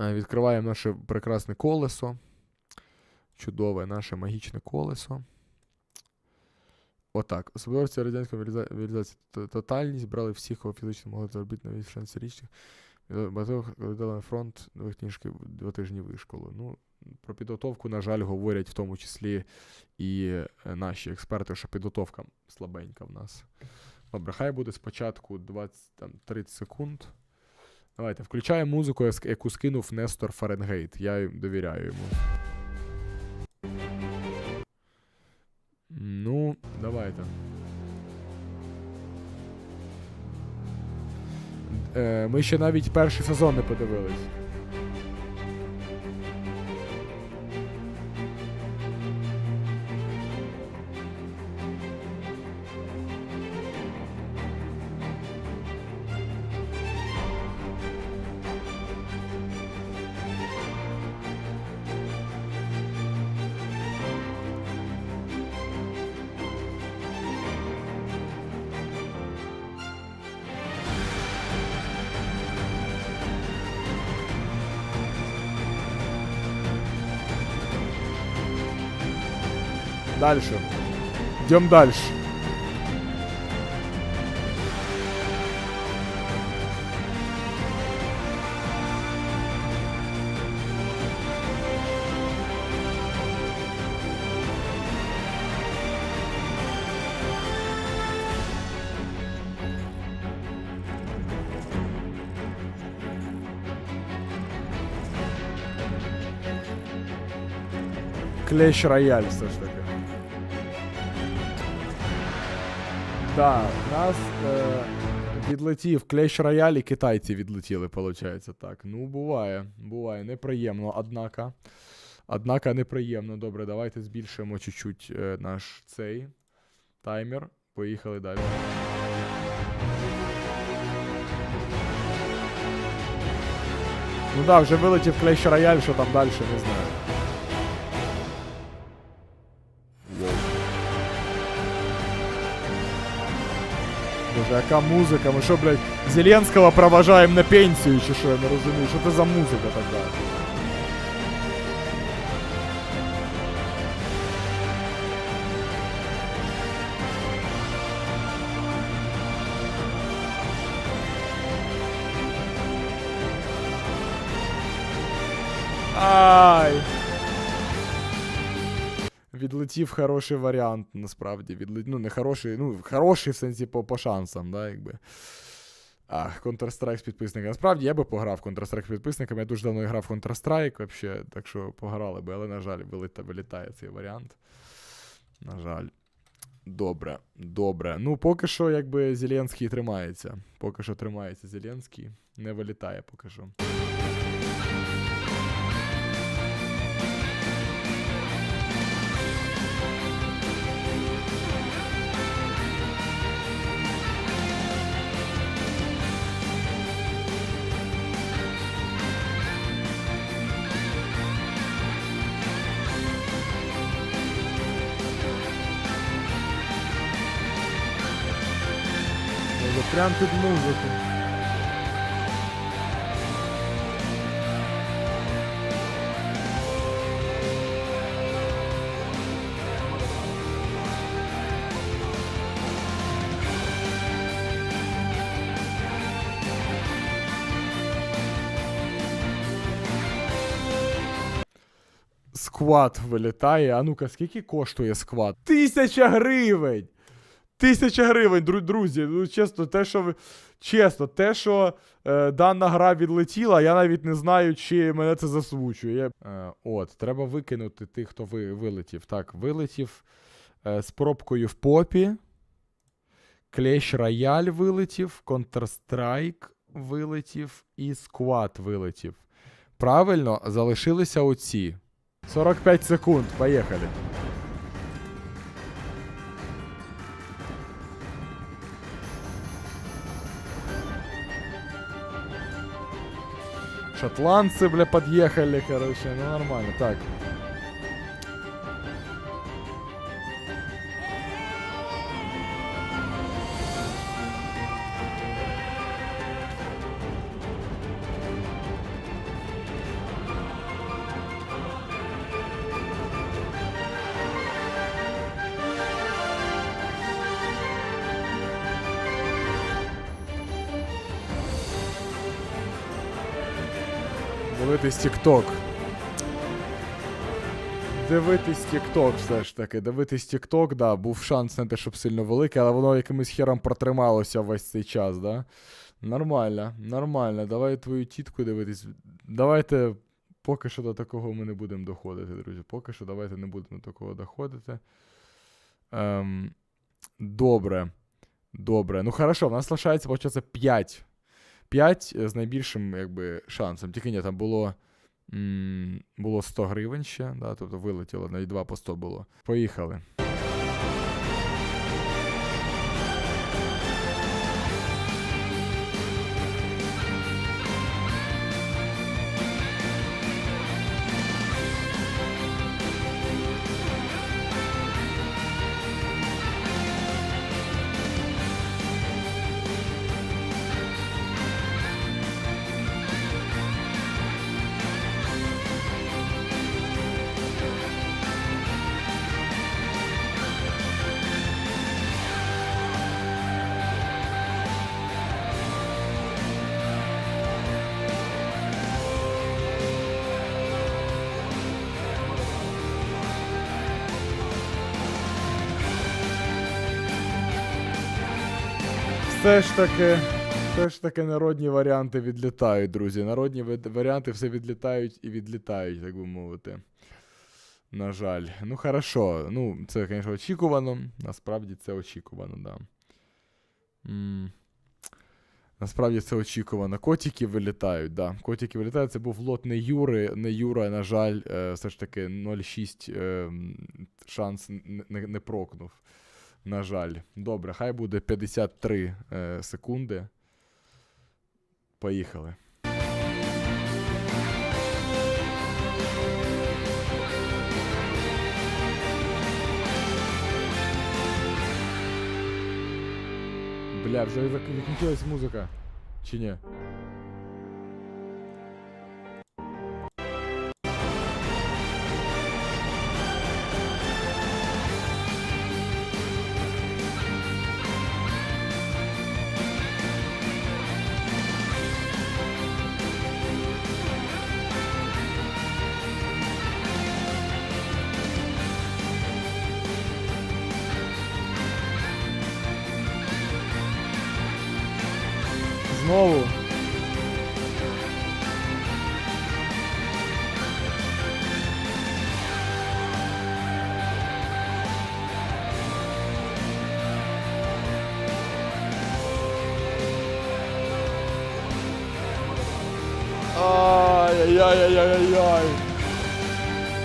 Е, Відкриваємо наше прекрасне колесо. Чудове наше магічне колесо. Отак. Особливості радянської Т- тотальність брали всіх, кого фізично могли заробити на 16-річних. Багато коли на фронт книжки два тижні вишколу. Ну, про підготовку, на жаль, говорять в тому числі і е, наші експерти, що підготовка слабенька в нас. Добре, хай буде спочатку 20, там, 30 секунд. Давайте, включаємо музику, яку скинув Нестор Фаренгейт. Я довіряю йому. Ну, давайте. Е, ми ще навіть перший сезон не подивились. Дальше. Идем дальше. Клещ рояль, все таки. Да, нас е, відлетів клещ рояль і китайці відлетіли, виходить так. Ну, буває, буває, неприємно, однако. Однако неприємно. Добре, давайте збільшимо чуть-чуть е, наш цей таймер. Поїхали далі. Ну да, вже вилетів клещ рояль, що там далі, не знаю. Боже, яка музика? Ми що, блядь, Зеленського проважаємо на пенсію, чи що, я не розумію. Що це за музика така? Відлетів хороший варіант, насправді. Відлет... Ну, не хороший, ну, хороший в сенсі по, по шансам, да, якби. Ах, Counter-Strike з підписниками. Насправді я би пограв Counter-Strike з підписниками. Я дуже давно грав Counter-Strike, вообще, так що пограли би, але, на жаль, виліта, вилітає цей варіант. На жаль. Добре, добре. Ну, поки що, якби Зеленський тримається. Поки що тримається Зеленський. Не вилітає поки що. Прям під музику. Сквад вилітає. А ну-ка, скільки коштує сквад? Тисяча гривень! Тисяча гривень, дру- друзі. Ну, чесно, те, що ви. Чесно, те, що е, дана гра відлетіла, я навіть не знаю, чи мене це засмучує. Я... Е, от, треба викинути тих, хто ви, вилетів. Так, вилетів е, з пробкою в попі. Клещ Рояль вилетів, Counter-Strike вилетів і Squad вилетів. Правильно, залишилися оці. 45 секунд, поїхали. Шотландцы, бля, подъехали, короче. Ну, нормально. Так. Дивитись TikTok. Дивитись TikTok все ж таки. Дивитись TikTok, да, був шанс не те, щоб сильно великий, але воно якимось хером протрималося весь цей час, да? Нормально, нормально. Давай твою тітку дивитись. Давайте поки що до такого ми не будемо доходити, друзі. Поки що давайте не будемо до такого доходити. Ем, добре. Добре. Ну хорошо, в нас лишається, виходить, 5. 5 з найбільшим якби, шансом. Тільки ні, там було. Було 100 гривень ще, да, тобто вилетіло, навіть 2 по 100 було. Поїхали. Все ж таки, все ж таки народні варіанти відлітають, друзі. Народні варіанти все відлітають і відлітають, так би мовити. На жаль. Ну, хорошо. Ну, це, звісно, очікувано. Насправді це очікувано, да. М. Насправді це очікувано. Котики вилітають, да. Котики вилітають. Це був лот не Юри. Не Юра, на жаль, е, все ж таки 0,6 е, шанс не, не прокнув. На жаль. Добре, хай буде 53 е, секунди. Поїхали. Бля, вже зак- закінчилась музика. Чи ні? Ай-яй-яй-яй-яй-яй.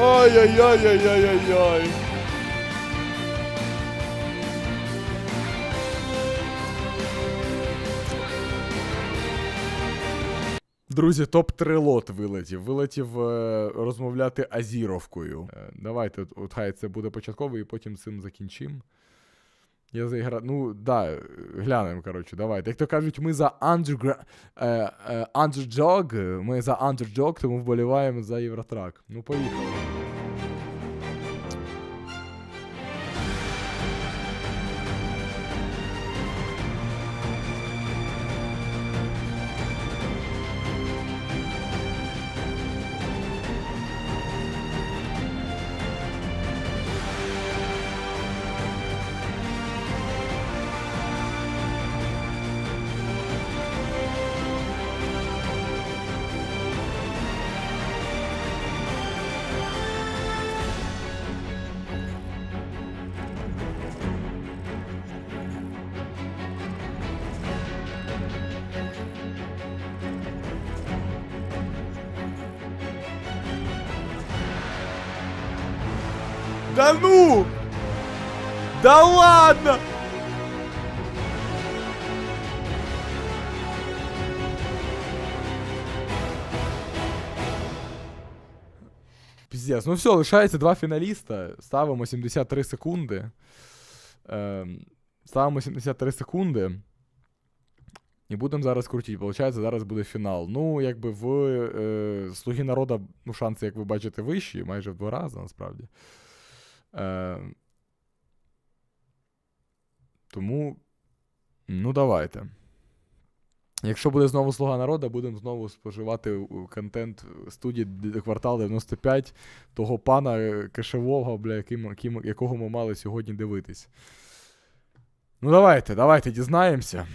Ай-яй-яй-яй-яй-яй. Друзі, топ-3 лот вилетів. Вилетів е, розмовляти азіровкою. Е, давайте, от, от хай це буде початковий, і потім цим закінчим. Я заігра... Ну, да, е, глянемо, коротше, давайте. Як то кажуть, ми за undergra... е, е, underdog, ми за underdog, тому вболіваємо за Євротрак. Ну, поїхали. Да ну! Да ладно! Піздець, ну все, лишається два фіналіста. Ставимо 73 секунди. Ем, ставимо 73 секунди. І будемо зараз крутити. Получається, зараз буде фінал. Ну, якби в е, Слуги народа, ну, шанси, як ви бачите, вищі, майже в два рази, насправді. Е, тому, ну, давайте. Якщо буде знову слуга народу, будемо знову споживати у, контент студії квартал 95 того пана е, кешевого, бля, яким, яким, якого ми мали сьогодні дивитись. Ну, давайте, давайте дізнаємося.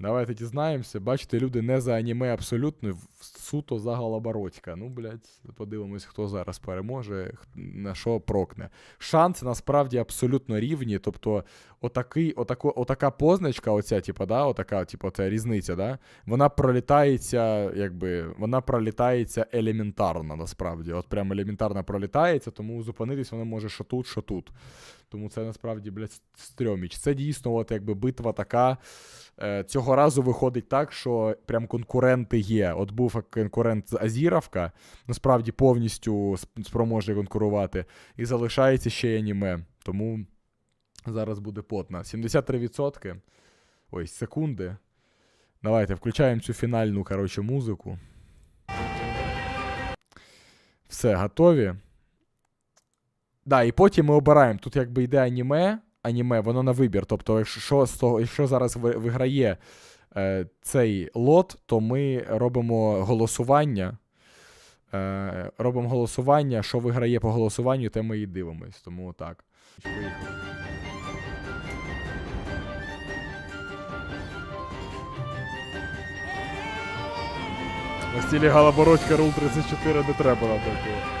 Давайте дізнаємося. Бачите, люди не за аніме абсолютно, суто за Голобородька. Ну, блядь, подивимось, хто зараз переможе, на що прокне. Шанси насправді абсолютно рівні. Тобто, отакий, отако, отака позначка, оця, типу, да, отака, типу, ця різниця, да, вона пролітається, якби, вона пролітається елементарно, насправді. От прям елементарно пролітається, тому зупинитись воно може що тут, що тут. Тому це насправді, блядь, стрьоміч. Це дійсно, от якби битва така. Е, цього разу виходить так, що прям конкуренти є. От був конкурент з Азіровка, насправді повністю сп- спроможний конкурувати, і залишається ще й аніме. Тому зараз буде потно. 73%. Ой, секунди. Давайте включаємо цю фінальну, коротше, музику. Все, готові. Да, і потім ми обираємо. Тут якби йде аніме, аніме, воно на вибір. Тобто, якщо, якщо зараз виграє е, цей лот, то ми робимо голосування. Е, робимо голосування, що виграє по голосуванню, те ми і дивимось. Тому так. На стілі Галабородька Рул 34 не треба нам такого.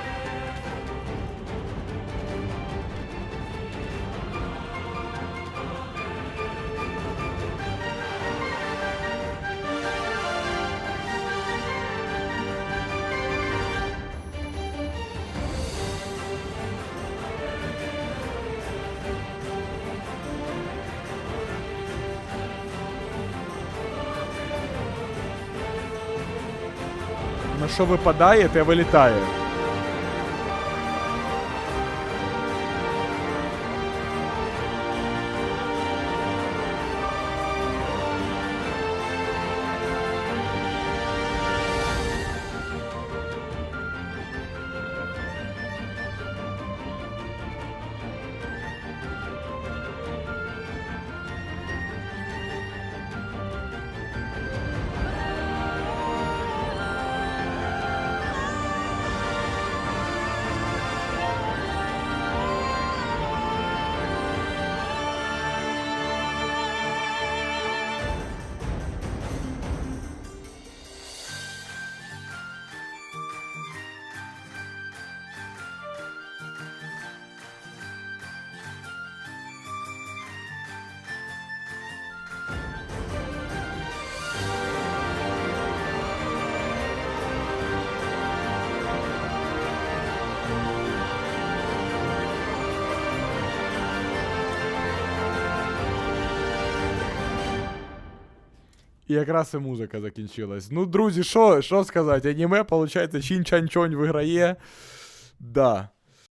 На що випадає, те вилітає. І якраз і музика закінчилась. Ну, друзі, що, що сказати? Аніме, виходить, Чін Чань Чонь виграє. Да.